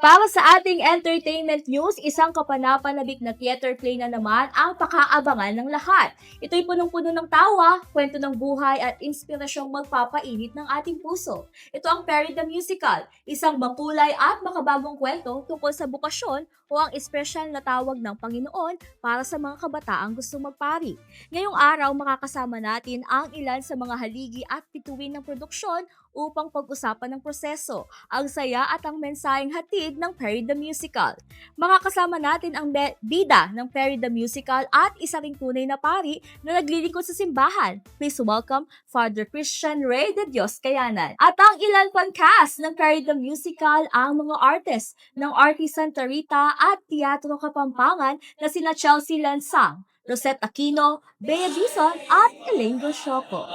Para sa ating entertainment news, isang kapanapanabik na theater play na naman ang pakaabangan ng lahat. Ito'y punong-puno ng tawa, kwento ng buhay at inspirasyong magpapainit ng ating puso. Ito ang Perry the Musical, isang makulay at makabagong kwento tungkol sa bukasyon o ang espesyal na tawag ng Panginoon para sa mga kabataang gustong magpari. Ngayong araw, makakasama natin ang ilan sa mga haligi at bituin ng produksyon upang pag-usapan ng proseso, ang saya at ang mensaheng hatid ng Perry the Musical. Makakasama natin ang bida ng Perry the Musical at isa ring tunay na pari na naglilingkod sa simbahan. Please welcome Father Christian Ray de Dios Kayanan. At ang ilan pang cast ng Perry the Musical ang mga artist ng Artie Santa Rita at Teatro Kapampangan na sina Chelsea Lansang, Rosette Aquino, Bea Dizon at Elaine Goshoco.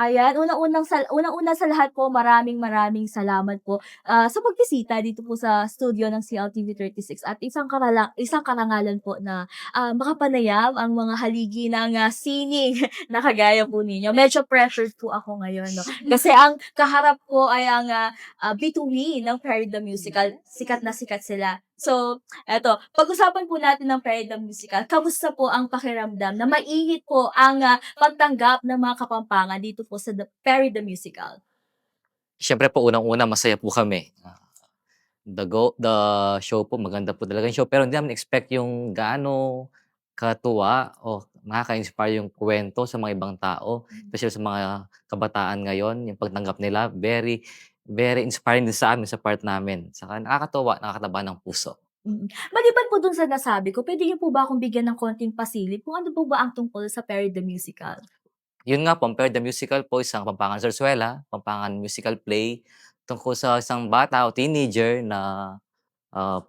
Ayan, unang-unang sa unang-una sa lahat po, maraming maraming salamat po ah, sa pagbisita dito po sa studio ng CLTV 36 at isang karala, isang karangalan po na ah, makapanayam ang mga haligi ng ah, sining na kagaya po ninyo. Medyo pressured po ako ngayon, no? Kasi ang kaharap ko ay ang ah, ah, bituin ng Perry the Musical. Sikat na sikat sila. So, eto, pag-usapan po natin ng the Musical. Kamusta po ang pakiramdam na mainit po ang ah, pagtanggap ng mga kapampangan dito po sa The the Musical? Siyempre po, unang-una, masaya po kami. The, go, the show po, maganda po talaga yung show. Pero hindi namin expect yung gaano katuwa o nakaka-inspire yung kwento sa mga ibang tao. Especially sa mga kabataan ngayon, yung pagtanggap nila, very, very inspiring din sa amin, sa part namin. Saka nakakatuwa, nakakataba ng puso. Mm. Maliban po dun sa nasabi ko, pwede niyo po ba akong bigyan ng konting pasilip kung ano po ba ang tungkol sa Perry the Musical? Yun nga po, Compare the Musical po, isang Pampangan Zarzuela, Pampangan musical play, tungkol sa isang bata o teenager na ah,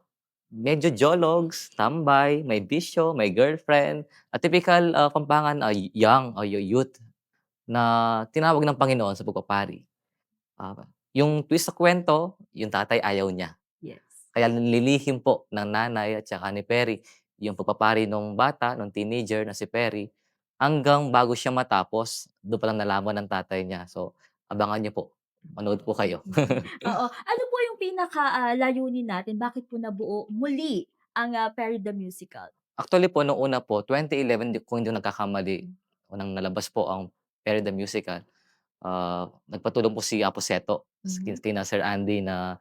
medyo jologs, tambay, may bisyo, may girlfriend, a typical ah, Pampangan ah, young o youth na tinawag ng Panginoon sa pagpapari. Ah, yung twist sa kwento, yung tatay ayaw niya. Yes. Kaya nililihim po ng nanay at saka ni Perry yung pagpapari ng bata, ng teenager na si Perry, hanggang bago siya matapos, doon pa lang nalaman ng tatay niya. So, abangan niyo po. Manood po kayo. Oo. Ano po yung pinaka ah, layunin natin? Bakit po nabuo muli ang ah, Perry the Musical? Actually po, nung una po, 2011, di- kung hindi nagkakamali, unang nalabas po ang Perry the Musical. Ah, nagpatulong po si Apo Seto, Mhm. mm kina Sir Andy na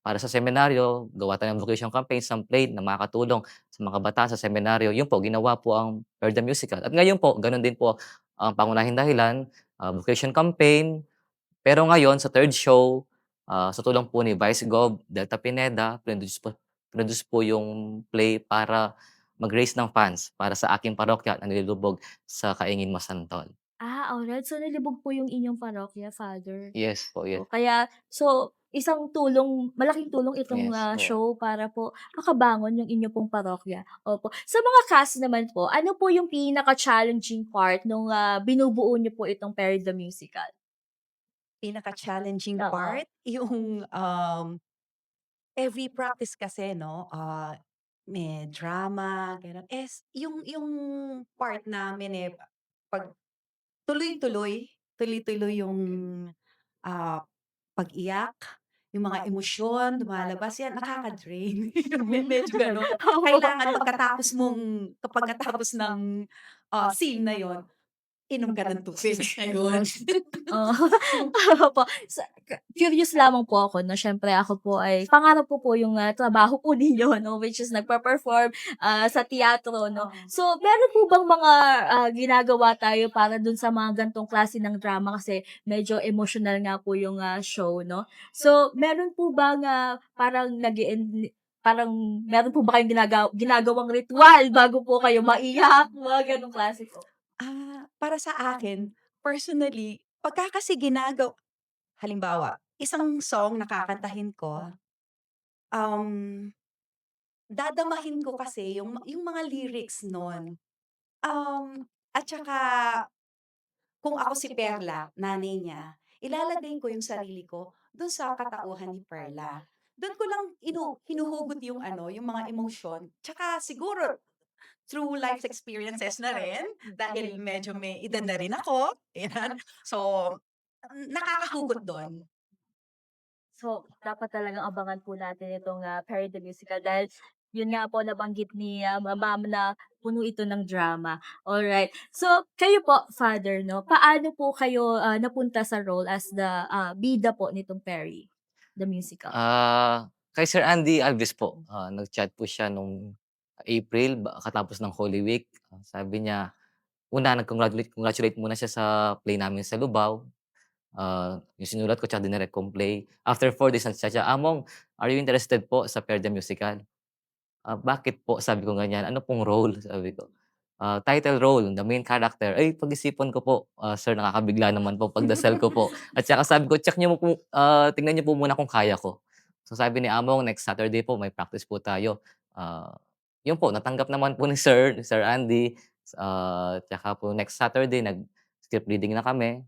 para sa seminaryo, gawa tayo ng vocation campaign, some play na makakatulong sa mga bata sa seminaryo. Yun po, ginawa po ang Perry the Musical. At ngayon po, ganun din po ang pangunahing dahilan, ah, vocation campaign. Pero ngayon, sa third show, ah, sa tulong po ni Vice Gov, Delta Pineda, produce po, produce po yung play para mag-raise ng funds para sa aking parokya na nilulubog sa Kaingin Masantol. Ah, alright. So, nalibog po yung inyong parokya, Father. Yes po, yes. O, Kaya, so, isang tulong, malaking tulong itong Yes ah, po. show para po makabangon yung inyong pong parokya. Opo. Sa mga cast naman po, ano po yung pinaka-challenging part nung ah, binubuo niyo po itong Perry the Musical? Pinaka-challenging Oo. part, yung, um, every practice kasi 'no, ah, may drama, gano'n. Es yung yung part namin, eh, 'pag tuloy-tuloy, tuloy-tuloy yung, ah, pag-iyak, yung mga emosyon lumalabas, yan nakaka-drain. Me medyo gano'n. Kailangan pagkatapos mong pagkatapos ng, ah, scene na yun, inom ka ng tubig, ayun. Oo. Opo. Sa curious lamang po ako 'no, siyempre ako po ay pangarap ko po yung, ah, trabaho po ninyo 'no, which is nagpe-perform, ah, sa teatro 'no. So, meron po bang mga, ah, ginagawa tayo para dun sa mga ganitong klase ng drama kasi medyo emotional nga po yung, ah, show 'no. So, meron po bang, ah, parang nag-e-en parang meron po ba kayong ginagaw ginagawang ritwal bago po kayo maiyak, mga ganong klase po? Ah, para sa akin, personally, pagka kasi ginagaw halimbawa, isang song na kakantahin ko, um, dadamahin ko kasi yung yung mga lyrics nun. Um, at saka kung ako si Perla, nanay niya, ilalagay ko yung sarili ko dun sa katauhan ni Perla. Dun ko lang inu hinuhugot yung ano, yung mga emosyon. Tsaka siguro through life experiences na rin dahil medyo may edad na rin ako, ayan. So nakakahugot doon. So, dapat talagang abangan po natin itong ah, Perry the Musical dahil yun nga po nabanggit ni ma- ma'am na puno ito ng drama. Alright. So, kayo po, father, no? Paano po kayo ah, napunta sa role as the ah, bida po nitong Perry the Musical? Ah, kay Sir Andy Alves po, ah, nag-chat po siya nung April ba katapos ng Holy Week. Ah, sabi niya, una nag-congratulate congratulate muna siya sa play namin sa Lubao. Ah, yung sinulat ko tsaka dinirect kong play. After 4 days nag-chat siya, "Among, are you interested po sa the Musical?" "Ah, bakit po?" Sabi ko ganyan. "Ano pong role?" Sabi ko. "Ah, title role, the main character." Ay, pag-isipan ko po, ah, sir nakakabigla naman po pagdasal ko po. At saka sabi ko, "Check niyo mo po, ah, tingnan niyo po muna kung kaya ko." So sabi ni Among, "Next Saturday po may practice po tayo." Ah, yun po natanggap naman po ni sir, ni Sir Andy. Ah, tsaka po next Saturday nag-script reading na kami.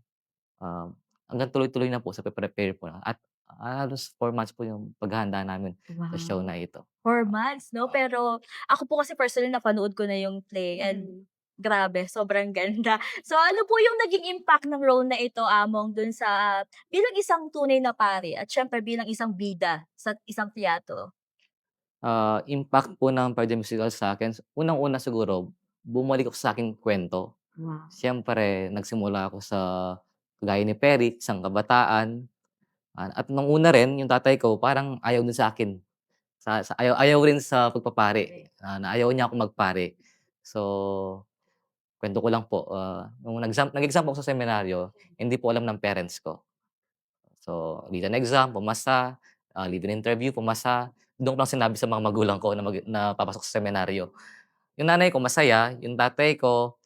Ah, hanggang tuloy-tuloy na po sa pe-prepare po at halos 4 months po yung paghahanda namin sa show na ito. Four months, no? Pero ako po kasi personally napanood ko na yung play and grabe, sobrang ganda. So ano po yung naging impact ng role na ito, Among, dun sa bilang isang tunay na pare at syempre bilang isang bida sa isang teatro? Ah, impact po ng the Musical sa'kin, unang-una siguro bumalik ako sa aking kuwento. Wow. Siyempre nagsimula ako sa kagaya ni Perry, isang kabataan. Ah, at nung una rin yung tatay ko parang ayaw din sa'kin. Sa sa ayaw ayaw rin sa pagpapari, ah, na ayaw niya akong magpari. So, kuwento ko lang po, ah, nung nag-exam nag-exam ako sa seminaryo, hindi po alam ng parents ko. So, written exam, pumasa, ah, live-in interview, pumasa. Doon ko lang sinabi sa mga magulang ko na mag na papasok sa seminaryo. Yung nanay ko masaya, yung tatay ko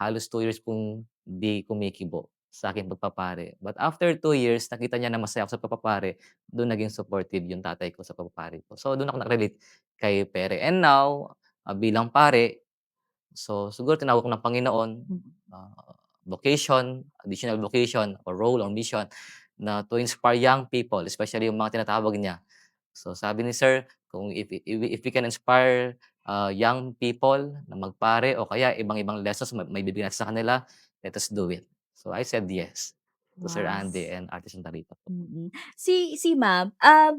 halos 2 years pong 'di kumikibo sa aking pagpapari. But after 2 years, nakita niya na masaya ako sa pagpapari, do'n naging supportive yung tatay ko sa pagpapari ko. So, do'n ako naka-relate kay Pere. And now, ah, bilang pare, so siguro tinawag ng Panginoon, ah, vocation, additional vocation or role or mission na to inspire young people, especially yung mga tinatawag niya. So, sabi ni sir, kung if if if we can inspire, ah, young people na magpare o kaya ibang-ibang lessons ma maibibigay natin sa kanila, let us do it. So, I said yes to Sir Andy and Ate Santarita po. Mm. Si si ma'am, um,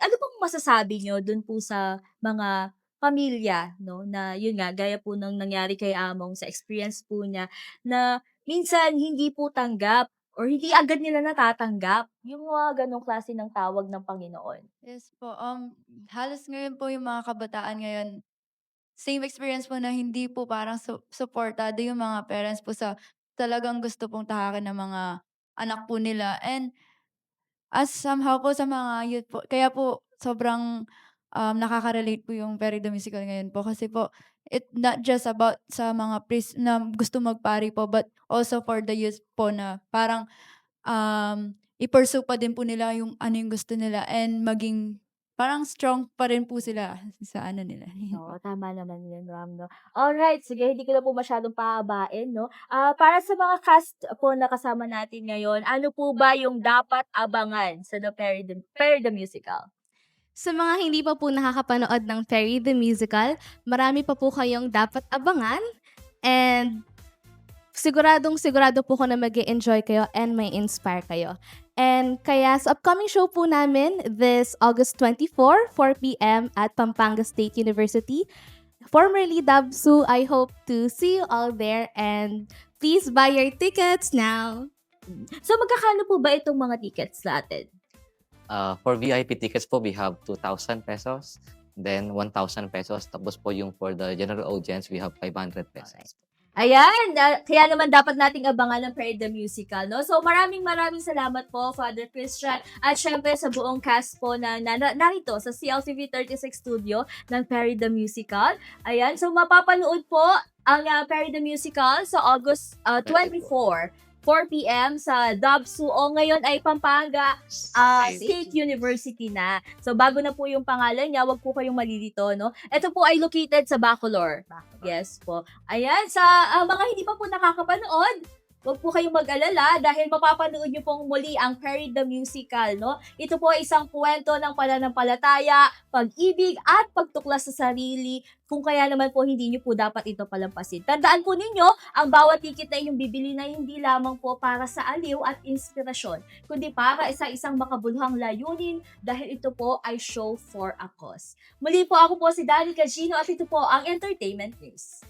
ano pong masasabi niyo dun po sa mga pamilya 'no, na yun nga gaya po ng nangyari kay Among sa experience po niya na minsan hindi po tanggap or hindi agad nila natatanggap yung mga ganong klase ng tawag ng Panginoon? Yes po, um, halos ngayon po yung mga kabataan ngayon, same experience po na hindi po parang su suportado yung mga parents po sa talagang gusto pong tahakin ng mga anak po nila and as somehow po sa mga youth po kaya po sobrang, um, nakaka-relate po yung Perry the Musical ngayon po kasi po it not just about sa mga priest na gusto magpari po but also for the youth po na parang, um, i-pursue pa din po nila yung ano yung gusto nila and maging parang strong pa rin po sila sa ano nila. Oo, tama naman yun, ma'am, 'no. Alright, sige hindi ko na po masyadong pahabain 'no. Ah, para sa mga cast po na kasama natin ngayon, ano po ba yung dapat abangan sa The Perry the Perry the Musical? Sa mga hindi pa po nakakapanood ng Perry the Musical, marami pa po kayong dapat abangan and siguradong sigurado po ko na mag enjoy kayo and may inspire kayo. And kaya sa upcoming show po namin this August 24, 4pm at Pampanga State University, formerly Dabsu, I hope to see you all there and please buy your tickets now. So magkakano po ba itong mga tickets natin? Ah, for VIP tickets po, we have 2,000 pesos, then 1,000 pesos. Tapos po yung for the general audience, we have 500 pesos. Ayan, ah, kaya naman dapat nating abangan ng Perry the Musical, no? So maraming maraming salamat po, Father Christian, at syempre sa buong cast po na, na, na narito sa CLTV 36 Studio ng Perry the Musical. Ayan, so mapapanood po ang ah, Perry the Musical sa August ah, 24. 4 p.m. sa Dabsuo. Ngayon ay Pampanga ah, State University na. So bago na po yung pangalan niya, wag po kayong malilito, no? Ito po ay located sa Bacolor. Yes po. Ayan, sa ah, mga hindi pa po nakakapanood, Huwag po kayong mag-alala dahil mapapanood niyo pong muli ang Perry the Musical, no? Ito po ay isang kwento ng pananampalataya, pag-ibig at pagtuklas sa sarili kung kaya naman po hindi niyo po dapat ito palampasin. Tandaan po ninyo, ang bawat ticket na inyong bibili na hindi lamang po para sa aliw at inspirasyon, kundi para sa isang makabuluhang layunin dahil ito po ay show for a cause. Muli po ako po si Danny Cagino at ito po ang Entertainment News.